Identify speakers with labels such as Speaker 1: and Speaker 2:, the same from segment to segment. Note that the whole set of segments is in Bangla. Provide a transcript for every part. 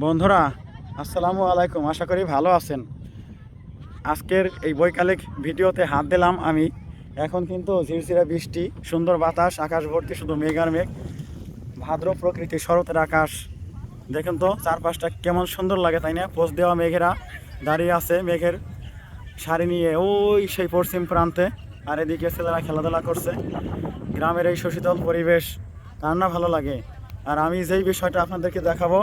Speaker 1: বন্ধুরা, আসসালামু আলাইকুম। আশা করি ভালো আছেন। আজকের এই বৈকালিক ভিডিওতে হাত দিলাম আমি। এখন কিন্তু ঝিরঝিরে বৃষ্টি, সুন্দর বাতাস, আকাশ ভর্তি শুধু মেঘ আর মেঘ। ভাদ্র প্রকৃতি, শরতের আকাশ। দেখেন তো, চারপাশটা কেমন সুন্দর লাগে, তাই না? পোস্ট দেওয়া মেঘেরা দাঁড়িয়ে আছে, মেঘের শাড়ি নিয়ে ওই সেই পশ্চিম প্রান্তে। আর এদিকে ছেলেরা খেলাধুলা করছে। গ্রামের এই সুশীতল পরিবেশ কার না ভালো লাগে। আর আমি যেই বিষয়টা আপনাদেরকে দেখাবো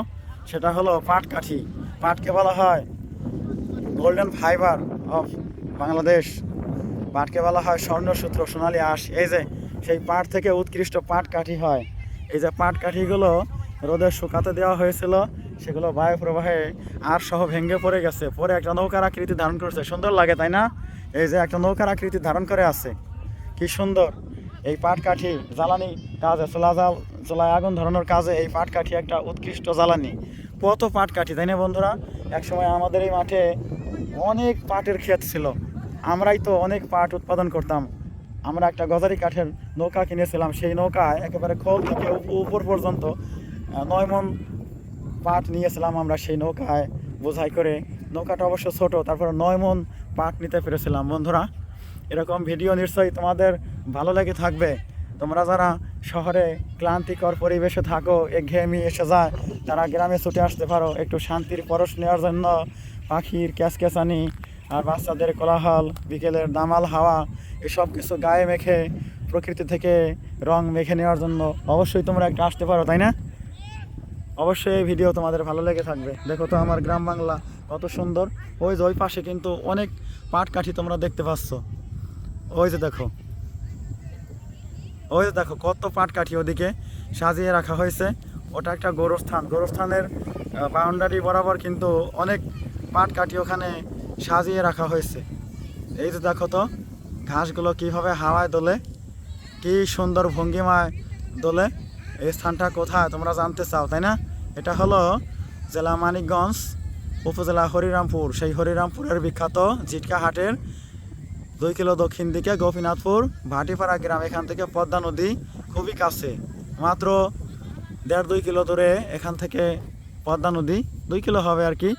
Speaker 1: সেটা হলো পাটকাঠি পাটকে বলা হয় গোল্ডেন ফাইবার অফ বাংলাদেশ। পাটকে বলা হয় স্বর্ণসূত্র, সোনালী আঁশ। এই যে, সেই পাট থেকে উৎকৃষ্ট পাট কাঠি হয়। এই যে পাট কাঠিগুলো রোদে শুকাতে দেওয়া হয়েছিল, সেগুলো বায়ু প্রবাহে আর সহ ভেঙে পড়ে গেছে। পরে একটা নৌকার আকৃতি ধারণ করছে। সুন্দর লাগে, তাই না? এই যে একটা নৌকার আকৃতি ধারণ করে আছে। কি সুন্দর। এই পাট কাঠি জ্বালানি কাজে চোলা জাল চোলায় আগুন ধরানোর কাজে এই পাট কাঠি একটা উৎকৃষ্ট জ্বালানি। কত পাট কাঠি তাই না বন্ধুরা? একসময় আমাদের এই মাঠে অনেক পাটের ক্ষেত ছিল। আমরাই তো অনেক পাট উৎপাদন করতাম। আমরা একটা গজারি কাঠের নৌকা কিনেছিলাম। সেই নৌকায় একেবারে খোল থেকে উপর পর্যন্ত নয় মন পাট নিয়েছিলাম আমরা সেই নৌকায়। বোঝাই করে নৌকাটা অবশ্য ছোট, তারপরে নয় মন পাট নিতে পেরেছিলাম। বন্ধুরা এরকম ভিডিও নিশ্চয়ই তোমাদের ভালো লেগে থাকবে। তোমরা যারা শহরে ক্লান্তিকর পরিবেশে থাকো, একঘেয়েমি এসে যায় তারা গ্রামে ছুটে আসতে পারো, একটু শান্তির পরশ নেওয়ার জন্য পাখির ক্যাচক্যাচানি আর বাচ্চাদের কোলাহল, বিকেলের দামাল হাওয়া, এসব কিছু গায়ে মেখে, প্রকৃতি থেকে রং মেখে নেওয়ার জন্য অবশ্যই তোমরা একটা আসতে পারো, তাই না? অবশ্যই এই ভিডিও তোমাদের ভালো লেগে থাকবে। দেখো তো আমার গ্রাম বাংলা কত সুন্দর। ওই যে ওই পাশে কিন্তু অনেক পাট কাঠি তোমরা দেখতে পাচ্ছ। ওই যে দেখো। ওই যে দেখো, কত পাট কাঠি ওদিকে সাজিয়ে রাখা হয়েছে। ওটা একটা গোরস্থান। গোরস্থানের বাউন্ডারি বরাবর কিন্তু অনেক পাট কাঠি ওখানে সাজিয়ে রাখা হয়েছে। এই যে দেখো তো, ঘাসগুলো কীভাবে হাওয়ায় দোলে, কি সুন্দর ভঙ্গিমায় দোলে। এই স্থানটা কোথায় তোমরা জানতে চাও, তাই না? এটা হলো জেলা মানিকগঞ্জ উপজেলা হরিরামপুর। সেই হরিরামপুরের বিখ্যাত জিটকা হাটের দুই কিলো দক্ষিণ দিকে গোপীনাথপুর, ভাটিপাড়া গ্রাম, এখান থেকে পদ্মা নদী খুবই কাছে। মাত্র দেড় দুই কিলো দূরে এখান থেকে পদ্মা নদী, দুই কিলো হবে আর কি।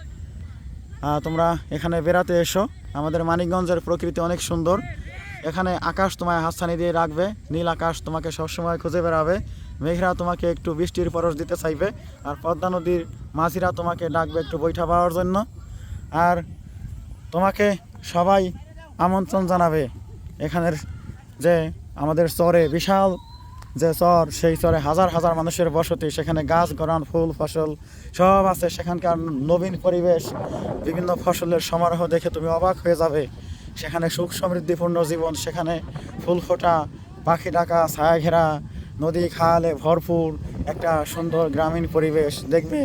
Speaker 1: তোমরা এখানে বেড়াতে এসো। আমাদের মানিকগঞ্জের প্রকৃতি অনেক সুন্দর। এখানে আকাশ তোমায় হাতছানি দিয়ে রাখবে, নীল আকাশ তোমাকে সবসময় খুঁজে বেড়াবে। মেঘরা তোমাকে একটু বৃষ্টির পরশ দিতে চাইবে, আর পদ্মা নদীর মাঝিরা তোমাকে ডাকবে একটু বৈঠা পাওয়ার জন্য। আর তোমাকে সবাই আমন্ত্রণ জানাবে। এখানের যে আমাদের চরে বিশাল যে চর, সেই চরে হাজার হাজার মানুষের বসতি, সেখানে গাছ গড়ান ফুল, ফসল সব আছে। সেখানকার নবীন পরিবেশ, বিভিন্ন ফসলের সমারোহ দেখে তুমি অবাক হয়ে যাবে। সেখানে সুখ সমৃদ্ধিপূর্ণ জীবন, সেখানে ফুল ফোটা, পাখি ডাকা, ছায়া ঘেরা, নদী খালে ভরপুর একটা সুন্দর গ্রামীণ পরিবেশ। দেখবে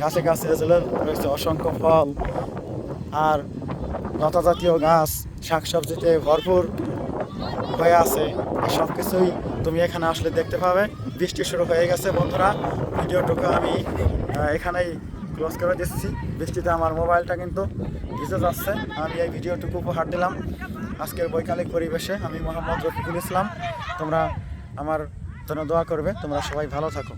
Speaker 1: গাছে গাছে রয়েছে অসংখ্য ফল। আর লতা জাতীয় গাছ শাকসবজিতে ভরপুর হয়ে আছে সব কিছুই তুমি এখানে আসলে দেখতে পাবে। বৃষ্টি শুরু হয়ে গেছে বন্ধুরা। ভিডিওটুকু আমি এখানেই ক্লোজ করে দিচ্ছি। বৃষ্টিতে আমার মোবাইলটা কিন্তু ভিজে যাচ্ছে। আমি এই ভিডিওটুকু উপহার দিলাম। আজকের বৈকালিক পরিবেশে আমি মোহাম্মদ রফিকুল ইসলাম। তোমরা আমার জন্য দোয়া করবে। তোমরা সবাই ভালো থাকো।